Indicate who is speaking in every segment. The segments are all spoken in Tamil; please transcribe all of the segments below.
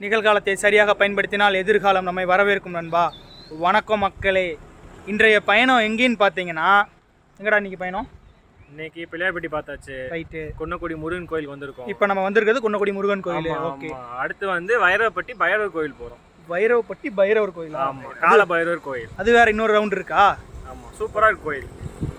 Speaker 1: நிகழ்காலத்தை சரியாக பயன்படுத்தினால் எதிர்காலம் நம்மை வரவேற்கும் நண்பா. வணக்கம் மக்களே. இன்றைய பயணம் எங்கேன்னு பார்த்தீங்கன்னா எங்கடா இன்னைக்கு பயணம்?
Speaker 2: இன்னைக்கு பிள்ளையார்பட்டி பார்த்தாச்சு.
Speaker 1: ரைட்டு.
Speaker 2: கொன்னக்குடி முருகன் கோயில் வந்திருக்கோம்.
Speaker 1: இப்போ நம்ம வந்திருக்கிறது குன்னக்குடி முருகன் கோயில். ஓகே.
Speaker 2: அடுத்து வந்து வைரவப்பட்டி பைரவர் கோயில் போறோம்.
Speaker 1: பைரவப்பட்டி பைரவர் கோயிலா?
Speaker 2: ஆமா கால பைரவர் கோயில்.
Speaker 1: அது வேற இன்னொரு ரவுண்ட் இருக்கா?
Speaker 2: ஆமா சூப்பரா இருக்கு கோயில்.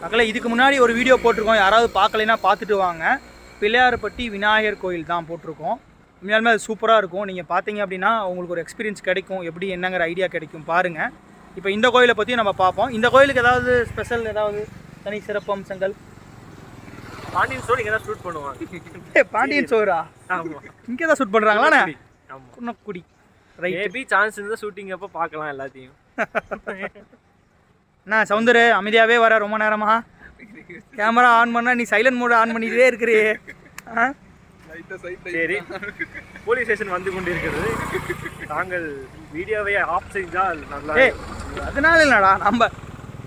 Speaker 1: மக்களே இதுக்கு முன்னாடி ஒரு வீடியோ போட்டிருக்கோம். யாராவது பார்க்கலைன்னா பார்த்துட்டு வாங்க. பிள்ளையார்பட்டி விநாயகர் கோயில் தான் போட்டிருக்கோம். உண்மையாலுமே அது சூப்பராக இருக்கும். நீங்கள் பார்த்தீங்க அப்படின்னா உங்களுக்கு ஒரு எக்ஸ்பீரியன்ஸ் கிடைக்கும். எப்படி என்னங்கிற ஐடியா கிடைக்கும் பாருங்கள் இப்போ இந்த கோயிலை பற்றியும் நம்ம பார்ப்போம். இந்த கோயிலுக்கு ஏதாவது ஸ்பெஷல் ஏதாவது தனி சிறப்பு அம்சங்கள்
Speaker 2: பாண்டியன் ஸ்டோரி இங்கே தான் ஷூட் பண்ணுவாங்க.
Speaker 1: பாண்டியன் சோரா
Speaker 2: ஆமா.
Speaker 1: இங்கே தான் ஷூட் பண்ணுறாங்களாண்ணே குன்னக்குடி ரைட்
Speaker 2: மேபி சான்ஸ் இருந்தால் ஷூட்டிங் அப்போ பார்க்கலாம் எல்லாத்தையும்.
Speaker 1: என்ன சவுந்தரு அமைதியாகவே வர ரொம்ப நேரமா? கேமரா ஆன் பண்ணா நீ சைலண்ட் மோட் ஆன் பண்ணிட்டே இருக்கிறியே. ஆ?
Speaker 2: சரி. போலீஸ் ஸ்டேஷன் வந்து கொண்டிருக்கிறது. நாங்கள் வீடியோவை ஆஃப் செய்தால் நல்லா
Speaker 1: அதனால இல்லைடா நம்ம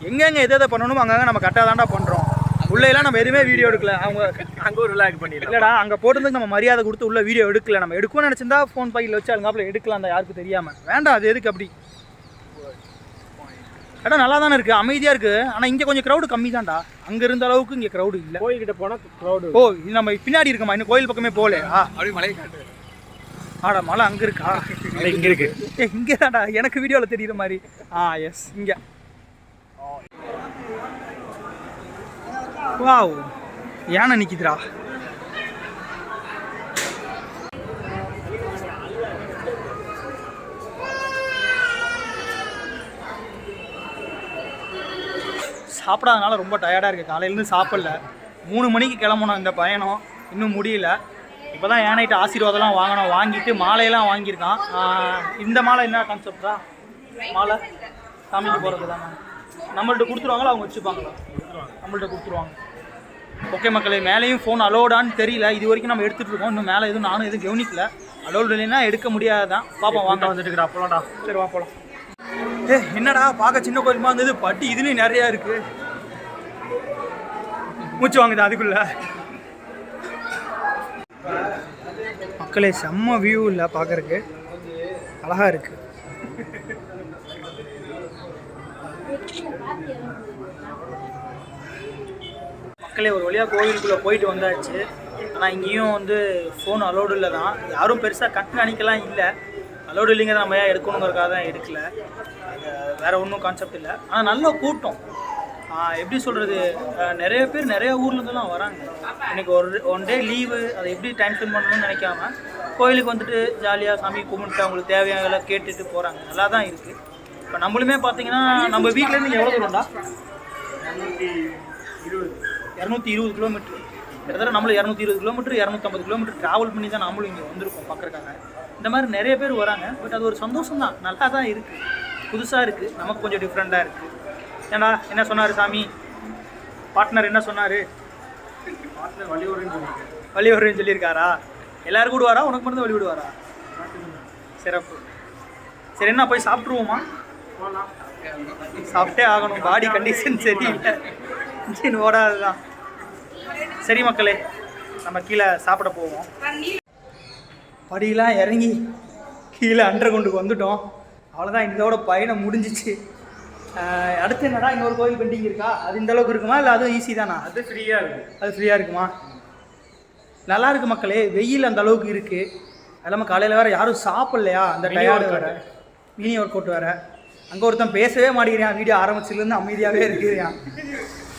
Speaker 1: எங்கெங்க எதை எதை பண்ணணுமோ அங்கங்க நம்ம கரெக்டாக தான்டா பண்ணுறோம் உள்ளேலாம் நம்ம எதுவுமே வீடியோ எடுக்கல. அவங்க
Speaker 2: அங்கே ஒரு ரிலாக் பண்ணிடலாம்.
Speaker 1: இல்லைடா அங்கே போட்டதுக்கு நம்ம மரியாதை கொடுத்து உள்ள வீடியோ எடுக்கல. நம்ம எடுக்கணும்னு நினச்சிருந்தா ஃபோன் பையில் வச்சு அதுங்காப்பில் எடுக்கலாம் அந்த யாருக்கும் தெரியாமல் வேண்டாம் அது எதுக்கு அப்படி? இடம் நல்லா தானே இருக்குது அமைதியாக இருக்குது ஆனால் இங்கே கொஞ்சம் க்ரௌடு கம்மி தான்டா அங்கே இருந்த அளவுக்கு இங்கே க்ரௌடு இல்லை.
Speaker 2: கோயில்கிட்ட போனால் க்ரௌடு
Speaker 1: ஓ இது நம்ம பின்னாடி இருக்கமா? இன்னும் கோயில் பக்கமே போகலையா
Speaker 3: அப்படி மலை காட்டு.
Speaker 1: ஆடா மலை அங்கே இருக்கா?
Speaker 2: இங்கே இருக்கு.
Speaker 1: ஏ இங்கே தான்டா எனக்கு வீடியோவில் தெரியுற மாதிரி. ஆ எஸ் இங்கே. வாவ் யானை நிற்கிதுடா சாப்பிடாதனால ரொம்ப டயர்டாக இருக்குது காலையிலேருந்து சாப்பிடல. மூணு மணிக்கு கிளம்பணும் இந்த பயணம். இன்னும் முடியல. இப்போ தான் ஏனைட்டு ஆசீர்வாதம்லாம் வாங்கணும். வாங்கிட்டு மாலையெல்லாம் வாங்கியிருக்கான். இந்த மாலை என்ன கான்செப்டா மாலை? சாமிக்கு போகிறது தானே நம்மள்ட்ட கொடுத்துருவாங்களா? அவங்க வச்சுப்பாங்களா? நம்மள்ட்ட கொடுத்துருவாங்க. ஓகே மக்களே மேலேயும் ஃபோன் அலோடான்னு தெரியல. இது வரைக்கும் நம்ம எடுத்துகிட்டு இருக்கோம். இன்னும் மேலே எதுவும் நானும் எதுவும் கவனிக்கல. அலோடு இல்லைன்னா எடுக்க முடியாதுதான். பாப்போம் வாங்க.
Speaker 2: வந்துட்டு இருக்கிற அப்போலாம்டா.
Speaker 1: சரி வா போலாம். ஏ என்னடா பார்க்க சின்ன கோயிலுமா இருந்தது. பட்டி இதுலேயும் நிறையா இருக்கு. மூச்சு வாங்குது அதுக்குள்ள. மக்களே செம்ம வியூ இல்லை பார்க்கறக்கு அழகா இருக்கு. மக்களே ஒரு வழியாக கோவிலுக்குள்ளே போயிட்டு வந்தாச்சு. ஆனால் இங்கேயும் வந்து ஃபோன் அலோடு இல்லை தான் யாரும் பெருசாக கண்காணிக்கலாம் இல்லை. அலோடு இல்லைங்க நம்ம ஏன் எடுக்கணுங்கிறக்காக தான் எடுக்கல. அது வேற ஒன்றும் கான்செப்ட் இல்லை. ஆனால் நல்ல கூட்டம். எப்படி சொல்கிறது நிறைய பேர் நிறைய ஊர்லேருந்துலாம் வராங்க. இன்றைக்கி ஒரு ஒன் டே லீவு அதை எப்படி டைம் ஸ்பெண்ட் பண்ணணும்னு நினைக்காம கோயிலுக்கு வந்துட்டு ஜாலியாக சாமி கும்பிட்டு அவங்களுக்கு தேவையானதெல்லாம் கேட்டுட்டு போகிறாங்க நல்லா தான் இருக்குது இப்போ நம்மளுமே பார்த்தீங்கன்னா நம்ம வீட்டிலேருந்து எவ்வளோ தூரம்டா இரநூத்தி இருபது கிலோமீட்டர். கிட்டத்தட்ட நம்மளும் இரநூத்தி இருபது கிலோமீட்டர் இரநூத்தம்பது கிலோமீட்டர் ட்ராவல் பண்ணி தான் நம்மளும் இங்கே வந்திருக்கோம் பார்க்குறக்காக இந்த மாதிரி நிறைய பேர் வராங்க பட் அது ஒரு சந்தோஷம் தான் நல்லா தான் இருக்குது புதுசாக இருக்குது நமக்கு கொஞ்சம் டிஃப்ரெண்ட்டாக இருக்குது ஏண்டா என்ன சொன்னார் சாமி? பார்ட்னர் என்ன சொன்னார்? வழி வருன்னு சொல்லியிருக்காரா. எல்லாரும் கூடுவாரா உனக்கு மட்டும் வழி விடுவாரா சிறப்பு. சரி என்ன போய் சாப்பிட்ருவோமா சாப்பிட்டே ஆகணும். பாடி கண்டிஷன் சரியில்லை. இன்ஜின் ஓடாதுதான். சரி மக்களே நம்ம கீழே சாப்பிட போவோம். படியெல்லாம் இறங்கி கீழே அண்டர் கொண்டுக்கு வந்துட்டோம். அவ்வளோதான் இதோட பயணம் முடிஞ்சிச்சு. அடுத்து என்னடா இன்னொரு கோயில் பெண்டிங் இருக்கா? அது இந்த அளவுக்கு இருக்குமா இல்லை அதுவும் ஈஸி தானா?
Speaker 2: அது ஃப்ரீயாக இருக்கு.
Speaker 1: அது ஃப்ரீயாக இருக்குமா? நல்லா இருக்கு மக்களே வெயில் அந்த அளவுக்கு இருக்கு. அது இல்லாமல் காலையில் வேற யாரும் சாப்பிடலையா? அந்த டயர்டு. வேற. மினி ஒர்க் அவுட் வேற. அங்கே ஒருத்தன் பேசவே மாட்டேங்கிறான். வீடியோ ஆரம்பிச்சிலேருந்து அமைதியாகவே இருக்கிறான்.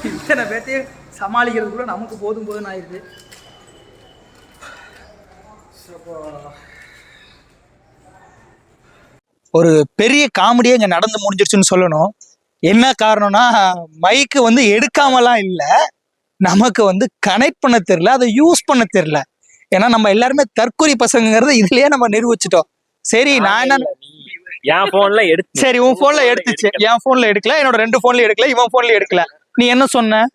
Speaker 1: இத்தனை பேர்த்தையும் சமாளிக்கிறதுக்குள்ள நமக்கு போதும் போதும் ஆயிடுது. ஒரு பெரிய காமெடியே இங்கே நடந்து முடிஞ்சிருச்சுன்னு சொல்லணும். என்ன காரணம்னா மைக்கு வந்து எடுக்காமலாம் இல்லை. நமக்கு வந்து கனெக்ட் பண்ண தெரியல. அதை யூஸ் பண்ண தெரியல. ஏன்னா நம்ம எல்லாருமே தற்கொலை பசங்கிறத இதுலயே நம்ம நிரூபிச்சிட்டோம். சரி நான் என்ன
Speaker 2: என் ஃபோனில் எடுத்து
Speaker 1: சரி உன் போன்ல எடுத்துச்சு. என் போன்ல எடுக்கல. என்னோட ரெண்டு போன்ல எடுக்கல. இவன் போன்ல எடுக்கல. நீ என்ன சொன்ன?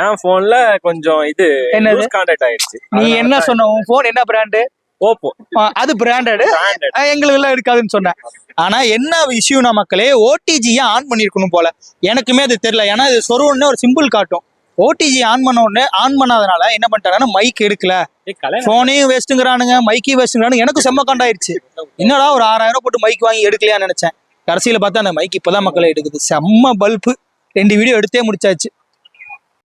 Speaker 2: என் ஃபோனில் கொஞ்சம் இது
Speaker 1: என்னது?
Speaker 2: கான்டாக்ட் ஆயிடுச்சு.
Speaker 1: நீ என்ன சொன்ன? உன் போன் என்ன பிராண்டு
Speaker 2: ஓப்போ
Speaker 1: அது பிராண்டடு. எங்களுக்கு எல்லாம் எடுக்காதுன்னு சொன்னேன். ஆனா என்ன இஷ்யூனா மக்களே ஓடிஜி ஆன் பண்ணிருக்கணும் போல. எனக்குமே அது தெரியல. ஏன்னா இது சொருவன்னு ஒரு சிம்பிள் காட்டும். ஓடிஜி ஆன் பண்ண உடனே ஆன் பண்ணாதனால என்ன பண்ணிட்டாங்கன்னா மைக் எடுக்கல. ஃபோனையும் வேஸ்ட்டுங்கிறானுங்க மைக்கையும் வேஸ்ட்டுங்கிறானுங்க எனக்கு செம்ம காண்டாயிருச்சு என்னடா ஒரு ஆறாயிரம் போட்டு மைக் வாங்கி எடுக்கலையான்னு நினைச்சேன். கடைசியில் பார்த்தா அந்த மைக் இப்போதான் மக்களை எடுக்குது. செம்ம பல்பு ரெண்டு வீடியோ எடுத்தே முடிச்சாச்சு.